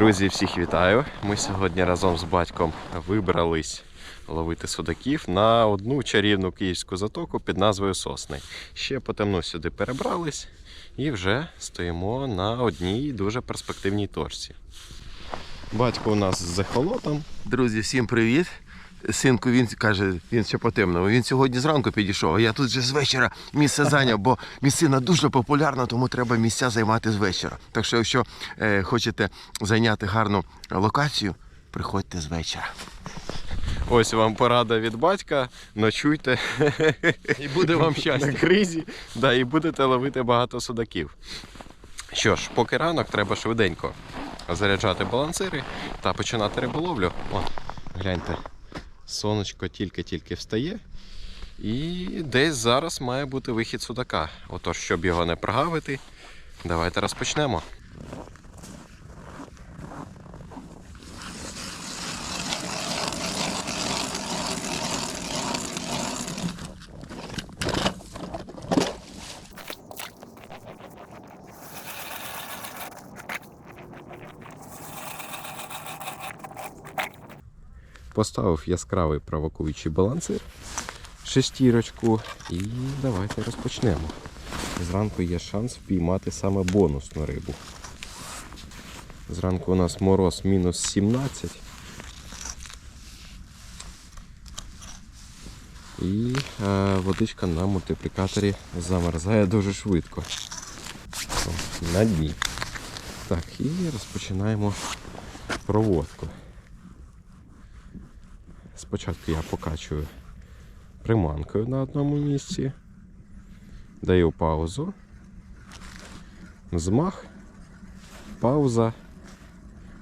Друзі, всіх вітаю. Ми сьогодні разом з батьком вибрались ловити судаків на одну чарівну київську затоку під назвою Сосни. Ще потемно сюди перебрались і вже стоїмо на одній дуже перспективній точці. Батько у нас з захолотом. Друзі, всім привіт. Синку, він каже, він ще по темному. Він сьогодні зранку підійшов, а я тут вже з вечора місце зайняв, бо місцина дуже популярна, тому треба місця займати з вечора. Так що, якщо е, хочете зайняти гарну локацію, приходьте з вечора. Ось вам порада від батька. Ночуйте І буде вам на кризі, да, і будете ловити багато судаків. Що ж, поки ранок, треба швиденько заряджати балансири та починати риболовлю. О, гляньте, сонечко тільки-тільки встає. І десь зараз має бути вихід судака. Отож, щоб його не прогавити, давайте розпочнемо. Поставив яскравий провокуючий балансир, шестірочку, і давайте розпочнемо. Зранку є шанс впіймати саме бонусну рибу. Зранку у нас мороз мінус 17. І е, водичка на мультиплікаторі замерзає дуже швидко. На дні. Так, і розпочинаємо проводку. Спочатку я покачую приманкою на одному місці, даю паузу, взмах, пауза,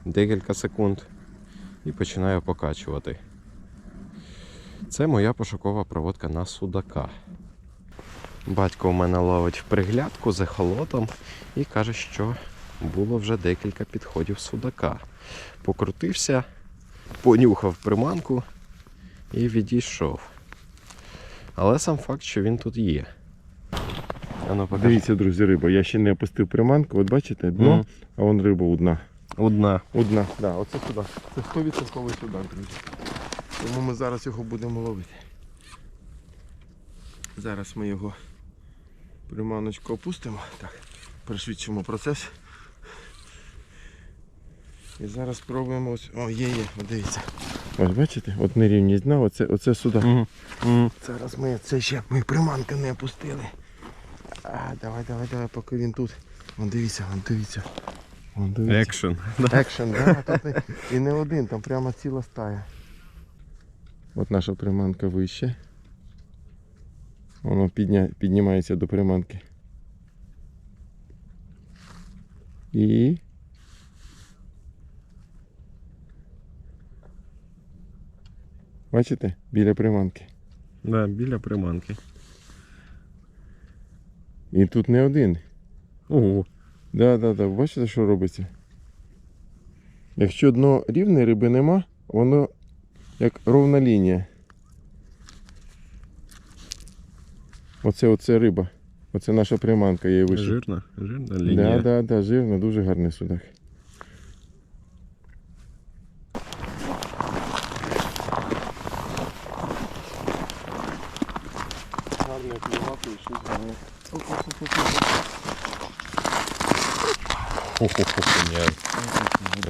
декілька секунд і починаю покачувати. Це моя пошукова проводка на судака. Батько у мене ловить в приглядку з ехолотом і каже, що було вже декілька підходів судака. Покрутився, понюхав приманку і відійшов. Але сам факт, що він тут є. А ну. Дивіться, друзі, риба. Я ще не опустив приманку. От бачите, дно, Мгм. а вон риба одна. Одна. Одна. Да, оце сюди. Це 100% сюди, друзі. Тому ми зараз його будемо ловити. Зараз ми його приманочку опустимо. Так, пришвидшимо процес. І зараз спробуємо ось. О, є, є, дивіться. Ось бачите, от нерівність дна, оце, оце сюди. Угу. Угу. Зараз ми це ще ми приманки не опустили. А, давай, давай, давай, поки він тут. Вон дивіться, вон дивіться. Вон дивіться. Екшен. Екшен, да? Тут не- і не один, там прямо ціла стая. От наша приманка вище. Воно підня... піднімається до приманки. І. Бачите? Біля приманки. Да, біля приманки. І тут не один. Ого. Да, да, да. Бачите, що робиться? Якщо дно рівне, риби нема, воно як ровна лінія. Оце оце риба. Оце наша приманка, я її вийшов. Жирна, жирна Да, лінія. да, да, жирно, дуже гарний судак. Гарний клювати і щось гарне. Хо-хо-хо, ні.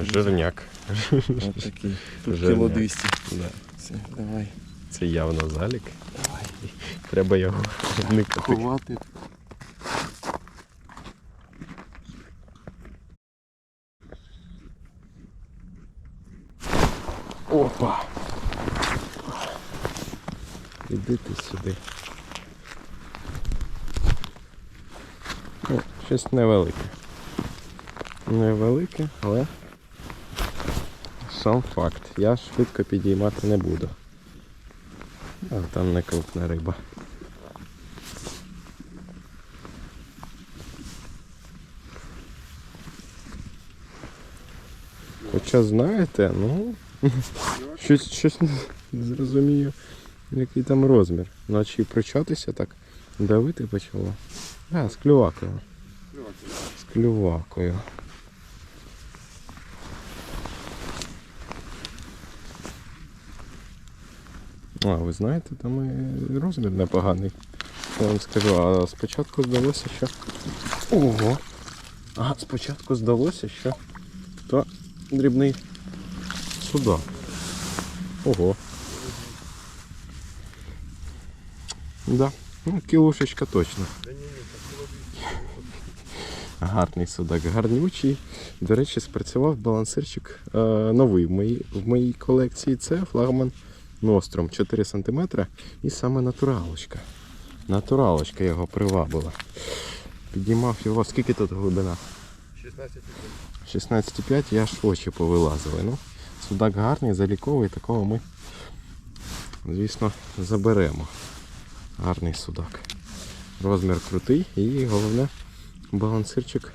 Жирняк. Ось такий. Тут кіло 200. Да. Все, давай. Це явно залік. Давай. Треба його вникати. Ховати. Опа! Іди ти сюди. Щось невелике. Невелике, але сам факт. Я швидко підіймати не буду. А там не крупна риба. Хоча знаєте, ну щось, щось не зрозумію, який там розмір. Наче причатися так давити почало. А, з клювакою. З клювакою. А, ви знаєте, там і розмір непоганий. Я вам скажу, а спочатку здалося, що. Ого! А спочатку здалося, що то дрібний судак. Ого. Да. Ну, кілушечка точно. Гарний судак, гарнючий. До речі, спрацював балансирчик е, новий в моїй, в моїй колекції. Це флагман Ностром 4 см і саме натуралочка. Натуралочка його привабила. Піднімав його, скільки тут глибина? 16,5 і аж очі повилазили. Ну, судак гарний, заліковий, такого ми, звісно, заберемо. Гарний судак. Розмір крутий і головне балансирчик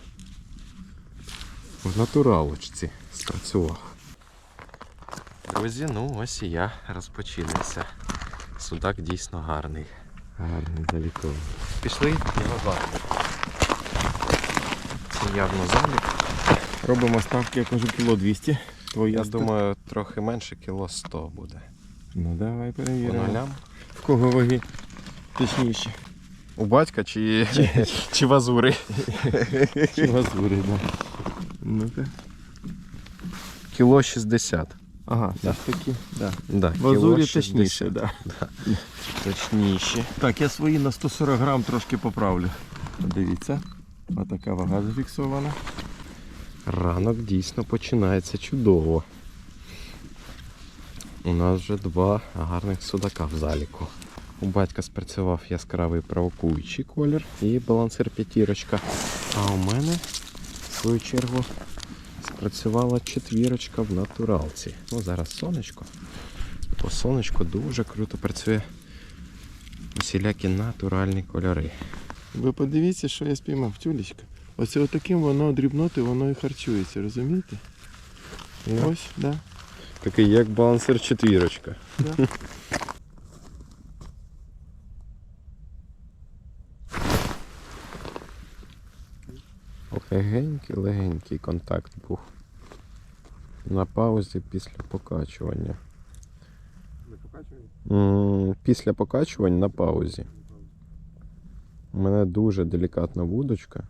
в натуралочці спрацював. Друзі, ну ось і я розпочинився. Судак дійсно гарний. Гарний заліковий. Пішли його завтра. Це явно залік. Робимо ставки, я кажу, кіло 200. Твоя Я ста- думаю, трохи менше кіло 100 буде. Ну давай По перевіримо. нулям. В кого ваги точніше. У батька чи, чи вазури? Чи лазури, да. Ну-ка. Кіло 60. Ага, все ж таки, да. Да, В кіло Азурі 60. точніше, да. Точніше. Так, я свої на 140 грам трошки поправлю. Дивіться. Отака вага зафіксована. Ранок дійсно починається чудово. У нас вже два гарних судака в заліку. У батька спрацював яскравий провокуючий колір і балансир п'ятірочка. А у мене, в свою чергу, спрацювала четвірочка в натуралці. Ну, зараз сонечко. По сонечку дуже круто працює усілякі натуральні кольори. Ви подивіться, що я спіймав, тюлечка. Оце отаким воно дрібноти, воно і харчується, розумієте? Ну. Ось, да. Такий як балансир четвірочка. да. Легенький, легенький контакт був. На паузі після покачування. Після покачувань на паузі. У мене дуже делікатна вудочка.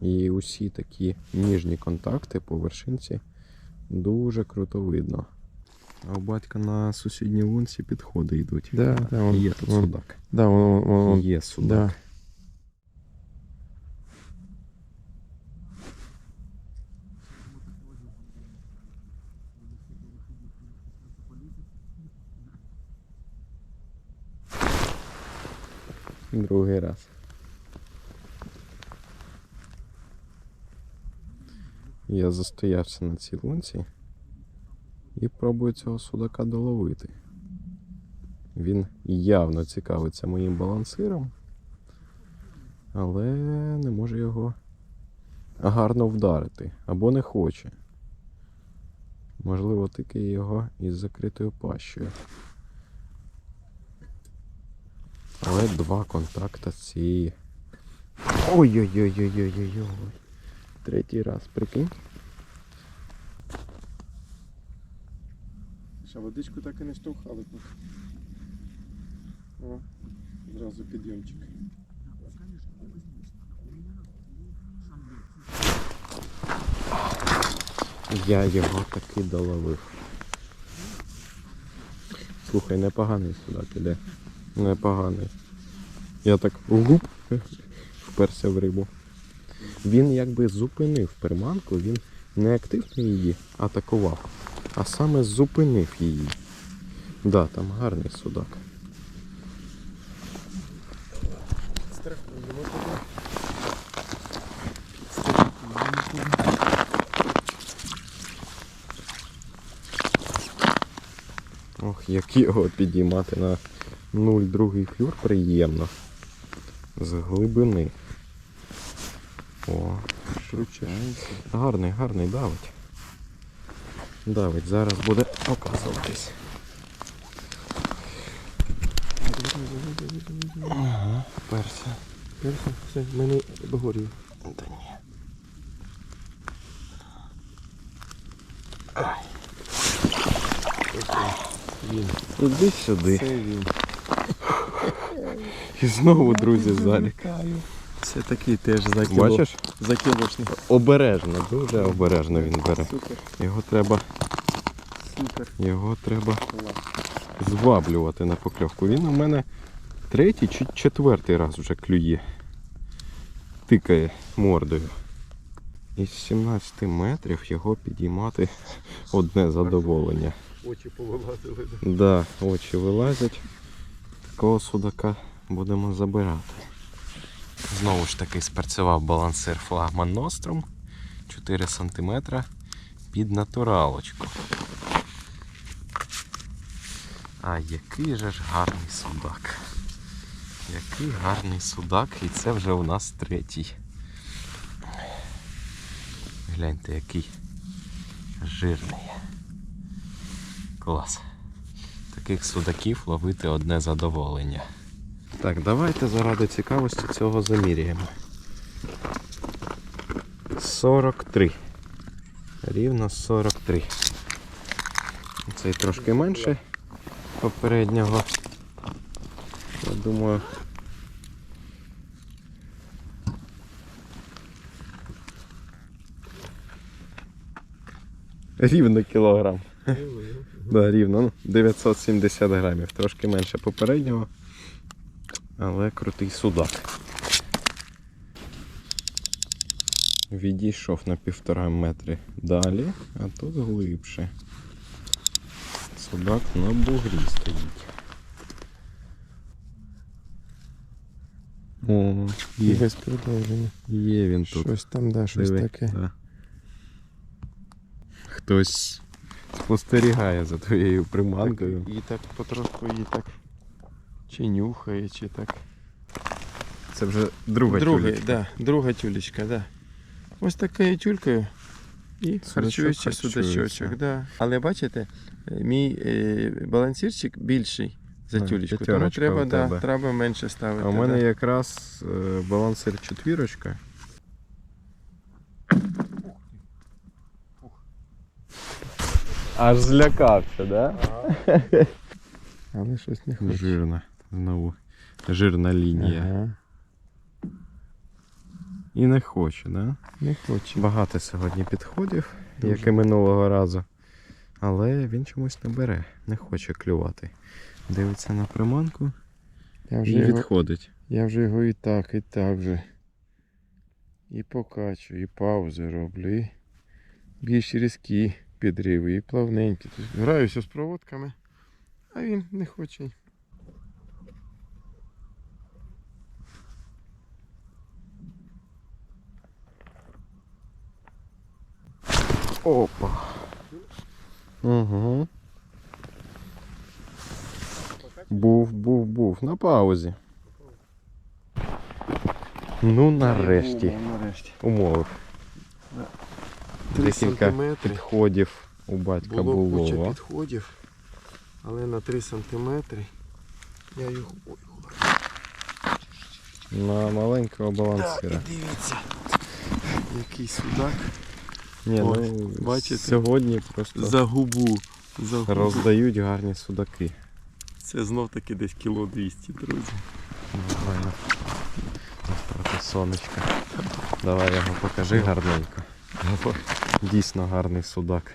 І усі такі ніжні контакти по вершинці дуже круто видно. А у батька на сусідній лунці підходи йдуть. Да, да, он- Є тут он- судак. Да, воно, воно, Є судак. да. Другий раз. Я застоявся на цій лунці і пробую цього судака доловити. Він явно цікавиться моїм балансиром, але не може його гарно вдарити або не хоче. Можливо, тільки його із закритою пащею. Але два контакта з цієї. Ой-ой-ой-ой-ой-ой-ой. Третій раз, прикинь. Ще водичку так і не штовхали. О, зразу підйомчик. Я його таки доловив. Слухай, непоганий судак іде. Непоганий. Я так гуп вперся в рибу. Він якби зупинив приманку, він не активно її атакував, а саме зупинив її. Да, там гарний судак. Ох, як його підіймати на 0,2 флюр приємно. З глибини. О, Вручається. гарний, гарний давить. Давить, зараз буде показуватись. Ага, перся. Перше, все, в мене обгорів. Та ні. Він Іди сюди. Це він. І знову, друзі, залі. Це такий теж за кіло. Бачиш? За кілошний. Обережно, дуже обережно він бере. Супер, Його треба, супер. його треба зваблювати на покльовку. Він у мене третій чи четвертий раз вже клює. Тикає мордою. Із 17 метрів його підіймати одне задоволення. Очі повилазили. Да, очі вилазять. Такого судака будемо забирати. Знову ж таки спрацював балансир флагман Nostrum 4 см під натуралочку. А який же ж гарний судак. Який гарний судак, і це вже у нас третій. Гляньте, який жирний. Клас. Таких судаків ловити одне задоволення. Так, давайте заради цікавості цього заміряємо. 43. Рівно 43. Цей трошки менше попереднього. Я думаю. Рівно кілограм. Да, рівно. Ну, 970 грамів. Трошки менше попереднього. Але крутий судак. Відійшов на півтора метри далі, а тут глибше. Судак на бугрі стоїть. О, є, Без продовження. є він тут. Щось там, да, щось Диви, таке. да. Хтось спостерігає за твоєю приманкою. І так потрошку її так чи нюхає, чи так. Це вже друга Друга, тюлечка. да, друга тюлечка, да. Ось такою тюлькою. І харчується. судачочок, да. Але бачите, е, мій е, балансірчик більший за А, тюлечку, тому п'ятерочка треба, у да, тебе. треба менше ставити. А у мене да. якраз е, балансир четвірочка. Аж злякався, да? Але щось не хоче. Жирна. Знову. Жирна лінія. Ага, І не хоче, да? не хоче. Багато сьогодні підходів, Дуже. як і минулого разу. Але він чомусь не бере, не хоче клювати. Дивиться на приманку Я вже, і його, відходить. я вже його і так, і так вже. І покачую, і паузи роблю, і більш різкі підриви, і плавненькі. Тобто граюся з проводками, а він не хоче. Опа. Угу. Був, був, був. На паузі. Ну, нарешті. нарешті. Умовив. Декілька підходів у батька Було було. куча підходів, але на 3 сантиметри я його. Ой, На маленького так, балансира. і дивіться. Який судак Ні, Ось, ну, бачите? сьогодні просто за губу. За губу. роздають гарні судаки. Це знов таки десь кіло 200, друзі. Нормально. Проти сонечка. Давай його покажи гарненько. Дійсно гарний судак.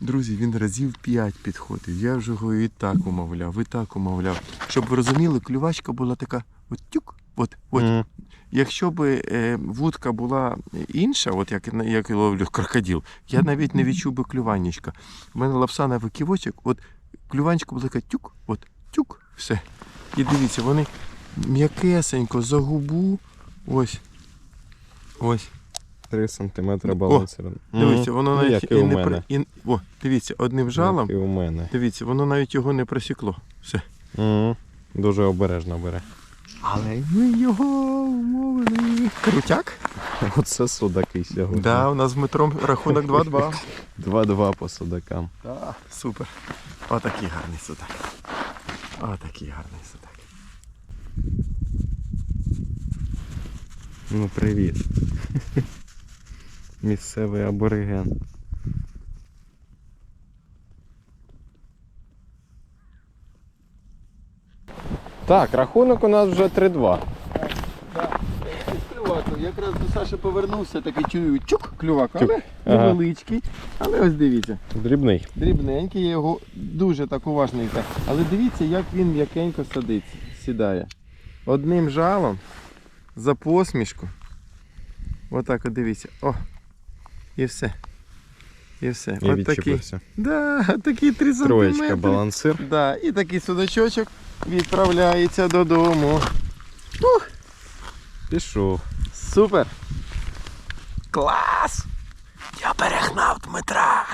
Друзі, він разів 5 підходив. Я вже його і так умовляв, і так умовляв. Щоб ви розуміли, клювачка була така от тюк. От, от. М. Якщо б е, вудка була інша, от як, як я ловлю крокодил, я навіть не відчув би клюваннячка. У мене лапсановий ківочок, от клюванечко була така тюк, от тюк, все. І дивіться, вони м'якесенько за губу. Ось. Ось. 3 см балансира. Дивіться, воно Ну, навіть як і у не мене. при- і, О, дивіться, одним жалом. Як і у мене. Дивіться, воно навіть його не просікло. Все. Мгм. Дуже обережно бере. Але ми його умовили. Крутяк? Оце судаки сьогодні. Да, у нас з метром рахунок 2-2. 2-2 по судакам. Да, супер. Отакий гарний судак. Отакий гарний судак. Ну привіт. Місцевий абориген. Так, рахунок у нас вже 3-2. Клювак, якраз до Саші повернувся, такий чую чук, клювак, Чук. але Ага. невеличкий. Але ось дивіться, Дрібний. дрібненький, я його дуже так уважний. Але дивіться, як він м'якенько садиться, сідає. Одним жалом за посмішку. Отак от дивіться. О! І все. І все. І от такий. відчепився. Да, такий 3 Троєчка балансир. Да, і такий судачочок відправляється додому. Ух, Пішов. супер! Клас! Я перегнав Дмитра!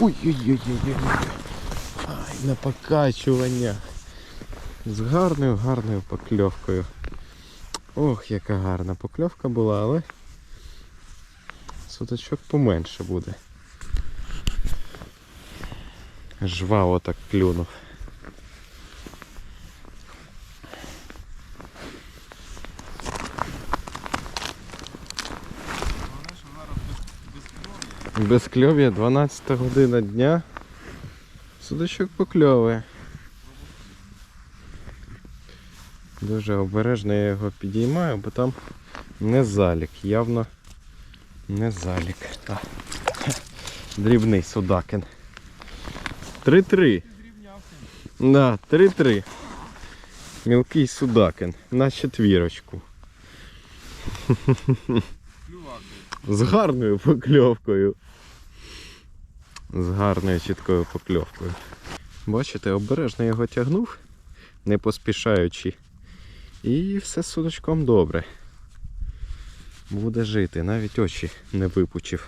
Ой-ой-ой-ой-ой. Ай, на покачування. З гарною, гарною покльовкою. Ох, яка гарна покльовка була, але суточок поменше буде. Жваво так клюнув. Безкльов'я 12 година дня. Судачок покльовує. Дуже обережно я його підіймаю, бо там не залік, явно не залік. А. Дрібний судакин. 3-3. Да, 3-3. Мілкий судакин. На четвірочку. З гарною покльовкою. З гарною чіткою покльовкою. Бачите, обережно його тягнув, не поспішаючи. І все судочком добре. Буде жити, навіть очі не випучив.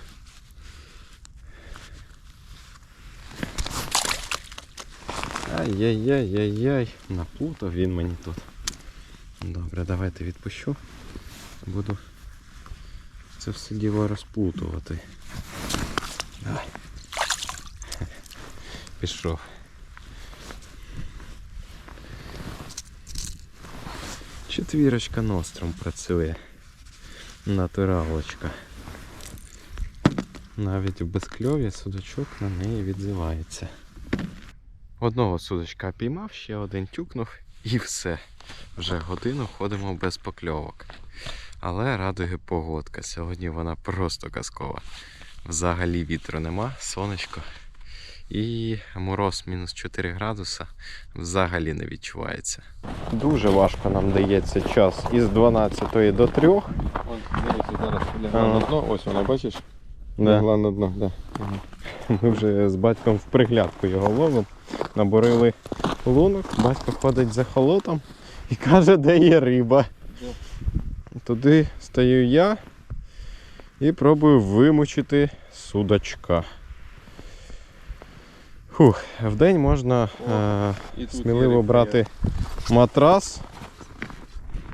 Ай-яй-яй-яй-яй. Наплутав він мені тут. Добре, давайте відпущу. Буду це все діло розплутувати. Давай. Пішов. Четвірочка ностром працює. Натуралочка. Навіть в безкльові судочок на неї відзивається. Одного судочка піймав, ще один тюкнув і все. Вже годину ходимо без покльовок. Але радує погодка. Сьогодні вона просто казкова. Взагалі вітру нема, сонечко. І мороз мінус 4 градуса взагалі не відчувається. Дуже важко нам дається час із 12 до 3. Вон, дивіться, зараз лягла на дно, ось вона, бачиш? Да. Лягла на дно, да. Ми вже з батьком в приглядку його ловимо. Наборили лунок, батько ходить за холотом і каже, де є риба. Туди стою я і пробую вимучити судачка. Фух, в день можна е, І є сміливо рибка, брати матрас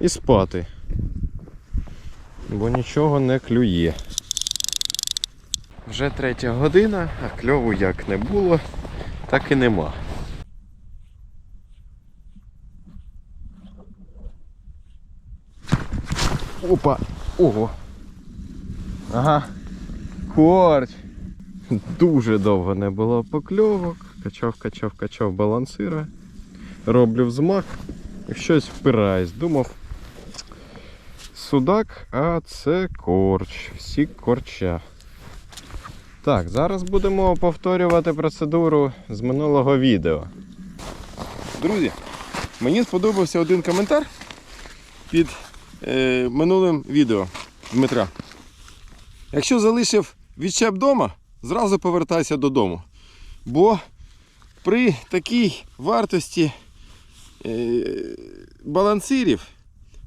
і спати. Бо нічого не клює. Вже третя година, а кльову як не було, так і нема. Опа! Ого! Ага. Корч! Дуже довго не було покльовок. Качав, качав, качав балансира. Роблю взмах і щось впираюсь. Думав. Судак, а це корч. Всі корча. Так, зараз будемо повторювати процедуру з минулого відео. Друзі, мені сподобався один коментар під е, минулим відео Дмитра. Якщо залишив відчеп вдома, зразу повертайся додому. Бо при такій вартості е, балансирів,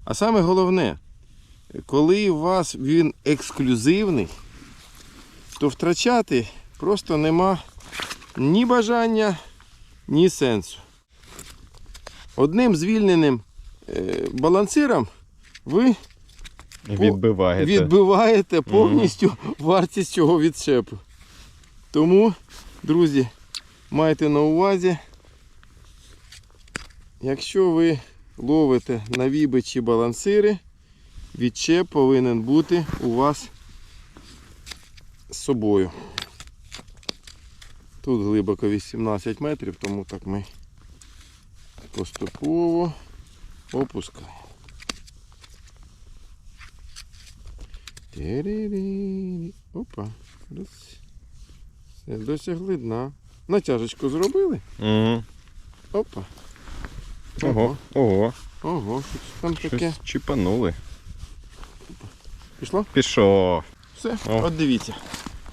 а саме головне, коли у вас він ексклюзивний, то втрачати просто нема ні бажання, ні сенсу. Одним звільненим е, балансиром ви Відбиваєте. відбиваєте повністю вартість цього відчепу. Тому, друзі, майте на увазі, якщо ви ловите на віби чи балансири відчеп повинен бути у вас з собою. Тут глибоко 18 метрів, тому так ми поступово опускаємо. Опа. Раз. Досягли дна. Натяжечку зробили? Угу. Опа. Ого, ого. Ого, що це там таке? Чіпанули. Пішло? Пішов. Все, О. от дивіться.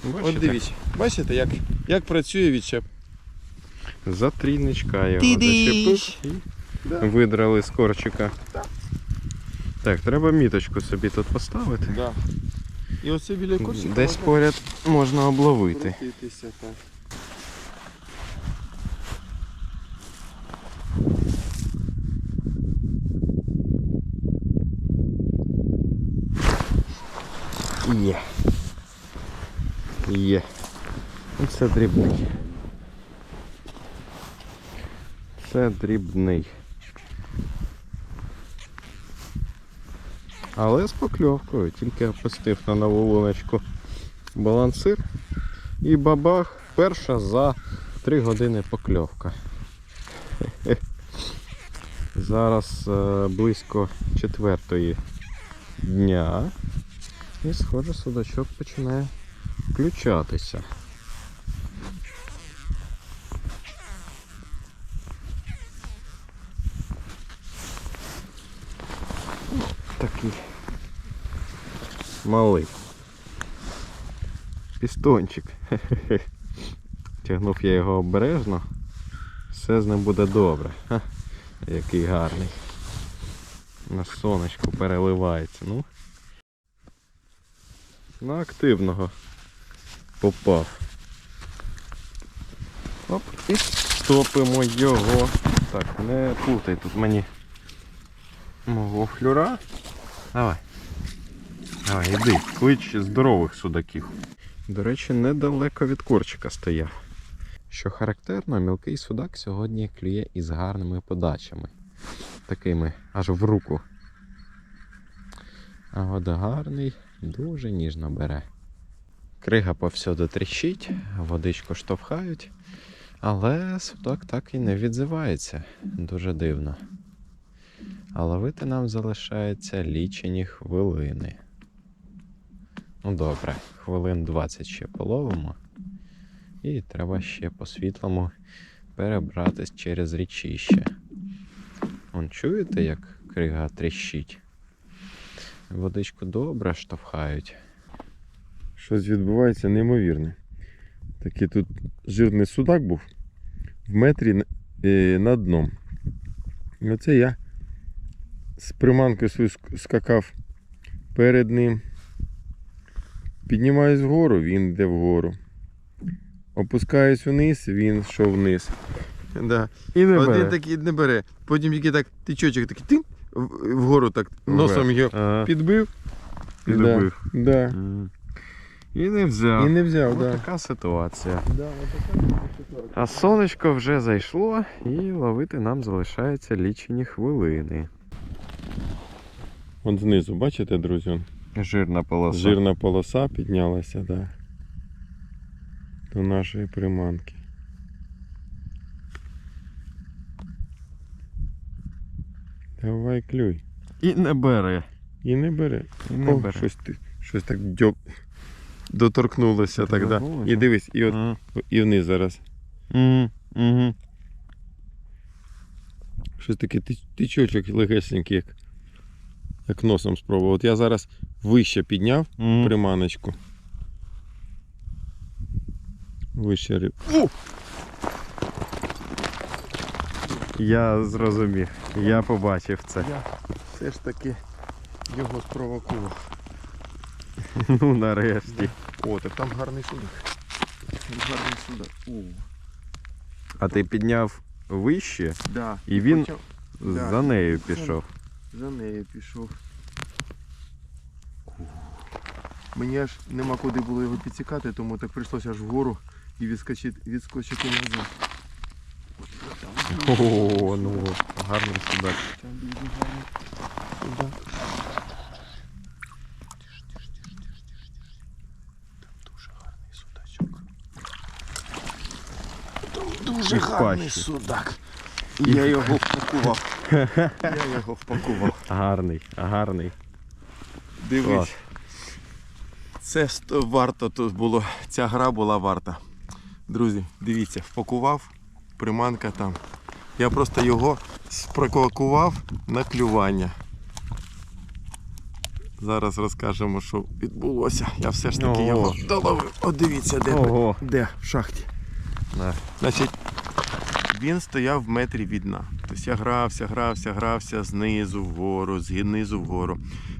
Бачите? От дивіться. Бачите, як, як працює відчеп? За трійничка його зачепив і Да. видрали з корчика. Так, треба міточку собі тут поставити. Да. І оце біля курсика Десь можна поряд можна обловити. крутитися так. Є. Є. Це дрібний. Це дрібний. Але з покльовкою, тільки опустив на нову луночку балансир і бабах, перша за 3 години покльовка. Зараз е, близько четвертої дня. І схоже, судачок починає включатися. Такий малий. Пістончик. Хе-хе-хе. Тягнув я його обережно. Все з ним буде добре. Ха, який гарний. На сонечку переливається. Ну. На активного попав. Оп, і стопимо його. Так, не плутай тут мені мого флюра. Давай. Давай, іди, клич здорових судаків. До речі, недалеко від корчика стояв. Що характерно, мілкий судак сьогодні клює із гарними подачами. Такими аж в руку. А от гарний дуже ніжно бере. Крига повсюди тріщить, водичку штовхають, але судак так і не відзивається. Дуже дивно. А ловити нам залишається лічені хвилини. Ну добре, хвилин 20 ще половимо. І треба ще по світлому перебратись через річище. Вон чуєте, як крига тріщить? Водичку добре штовхають. Щось відбувається неймовірне. Такий тут жирний судак був в метрі е, над дном. І оце я з приманкою свою скакав перед ним. Піднімаюсь вгору, він йде вгору. Опускаюсь вниз, він йшов вниз. Да. І не Один такий не бере. Потім тільки так тичочок такий тин, вгору так носом його Ага. підбив. Підбив. Да, да. І не взяв. І не взяв, Ось да. така ситуація. Да, А сонечко вже зайшло і ловити нам залишаються лічені хвилини. Вон знизу, бачите, друзі? он Жирна полоса. Жирна полоса піднялася, да. До нашої приманки. Давай клюй. І не бере. І не бери. І не О, бере. щось, ти, щось так дьоб... доторкнулося так, да. І дивись, і, от, і вниз зараз. Мгм. Мгм. Щось таке ти- тичочок легесенький, як, як носом спробував. От я зараз вище підняв Мгм. приманочку. Вище риб. Я зрозумів. Я побачив це. Я все ж таки його спровокував. Ну нарешті. О, так там гарний судак. Там гарний судак. О, А ти підняв вище, да. І він почав- Да. за нею пішов за нею пішов. Мені аж нема куди було його підсікати, тому так прийшлося аж вгору і відскочити відскочити назад. О, ну гарний судак. судак. Там дуже гарний судачок. Там дуже гарний судак. І я його впакував. Я його впакував. Гарний, гарний. Дивись. Це варто тут було. Ця гра була варта. Друзі, дивіться, впакував, приманка там. Я просто його спрокував на клювання. Зараз розкажемо, що відбулося. Я все ж таки Ого. його доловив. О, дивіться, де, Ого. де в шахті. На. Значить, він стояв в метрі від дна. Тобто я грався, грався, грався знизу вгору, знизу вгору.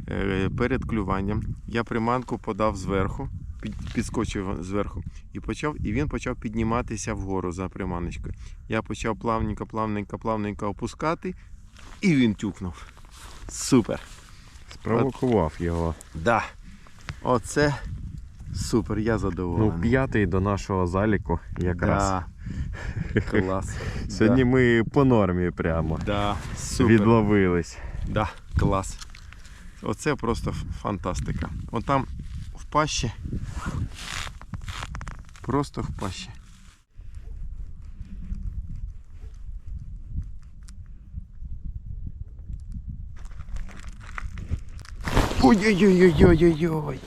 Е, перед клюванням я приманку подав зверху, підскочив зверху, і почав, і він почав підніматися вгору за приманочкою. Я почав плавненько, плавненько, плавненько опускати, і він тюкнув. Супер! Спровокував його. Да. Оце супер, я задоволений. Ну, п'ятий до нашого заліку якраз. Да. Клас. Сьогодні ми по нормі прямо Да, супер. відловились. Да, клас. Оце просто фантастика. От там в пащі. Просто в пащі. Ой-ой-ой-ой-ой-ой-ой!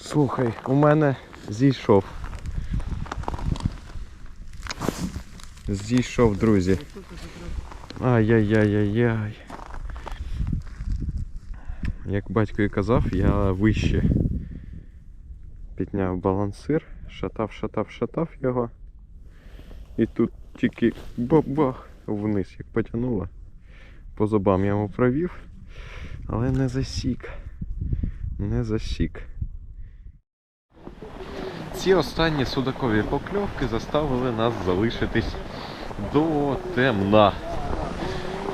Слухай, у мене зійшов. Зійшов, друзі. Ай-яй-яй-яй-яй. Як батько і казав, я вище підняв балансир, шатав, шатав, шатав його. І тут тільки бабах вниз, як потягнуло. По зубам я йому провів. Але не засік. Не засік. Ці останні судакові покльовки заставили нас залишитись до темна.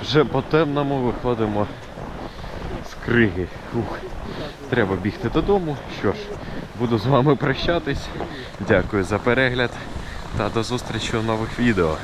Вже по темному виходимо з криги. Фух. Треба бігти додому. Що ж, буду з вами прощатись. Дякую за перегляд та до зустрічі у нових відео.